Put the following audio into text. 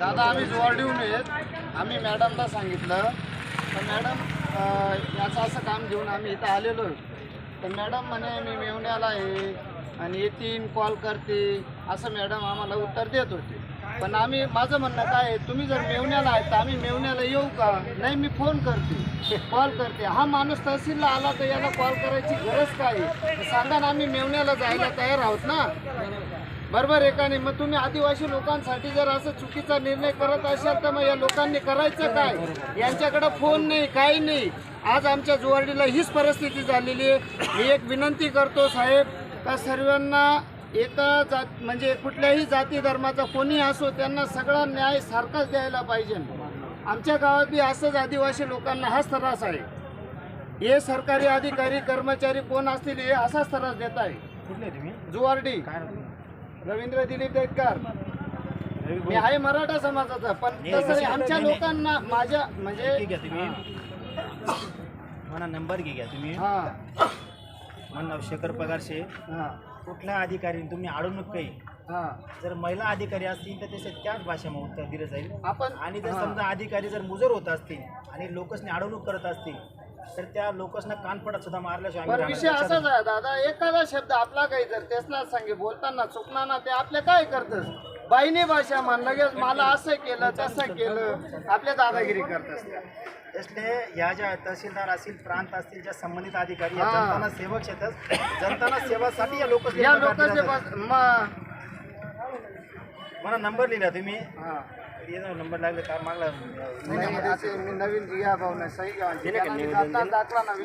दादा आम्ही जोरडीहून येत आम्ही मॅडमला सांगितलं. तर मॅडम याचं असं काम घेऊन आम्ही इथं आलेलो आहे. तर मॅडम म्हणे मी मेवण्याला आहे आणि येतीन कॉल करते. असं मॅडम आम्हाला उत्तर देत होते. पण आम्ही माझं म्हणणं काय आहे तुम्ही जर मेवण्याला आहे तर आम्ही मेवण्याला येऊ का? नाही मी फोन करते. कॉल करते. हा माणूस तहसीलला आला तर याला कॉल करायची गरज काय? आहे? सांगा ना आम्ही मेवण्याला जायला तयार आहोत ना? बरोबर आहे का नाही? मग तुम्ही आदिवासी लोकांसाठी जर असं चुकीचा निर्णय करत असाल तर मग या लोकांनी करायचं काय? यांच्याकडे फोन नाही काही नाही. आज आमच्या जुवारडीला हीच परिस्थिती झालेली आहे. मी एक विनंती करतो साहेब का सर्वांना एका जात म्हणजे कुठल्याही जाती धर्माचा कोणी असो त्यांना सगळा न्याय सारखाच द्यायला पाहिजे. आमच्या गावात बी असंच आदिवासी लोकांना हाच त्रास आहे. हे सरकारी अधिकारी कर्मचारी कोण असतील हे असाच त्रास देत आहे. कुठले तुम्ही? जुवारडी? रवींद्र दिलीप देटकर मी. आहे मराठा समाजाचा पण तसं नाही, आमच्या. लोकांना माझ्या म्हणजे आहे तुम्ही. मला नंबर घे घ्या तुम्ही. हा. नाव शेखर पगारशे. हा. कुठल्या अधिकारी तुम्ही अडवणूक काही हा. जर महिला अधिकारी असतील तर त्याच्या त्याच भाषेमध्ये उत्तर दिलं जाईल. आपण आणि जर हा. समजा अधिकारी जर मुजर होत असतील आणि लोकसने अडवणूक करत असतील तर त्या लोकसना कानफडात सुद्धा मारल्याशिवाय आम्ही पण राहणार विषय नाही. असाच आहे दादा एखादा शब्द आपला काही जर त्यासला सांगे बोलताना चुकणार ना ते आपल्या काय करतस बाईने भाषा मान लगेच मला असं केलं तसं केलं आपल्या दादागिरी करतस त्या. इसलिए या ज्या तहसीलदार असतील प्रांत असतील ज्या संबंधित अधिकारी या हा. जनताना सेवक शेतात जनताना सेवासाठी या या लोकांचे बस- म- मला नंबर लिहिला तुम्ही हा. ये नंबर लागले का मागला नाही, असे मी नवीन या भाऊ नाही सही घ्या दिलं का त्यांना मी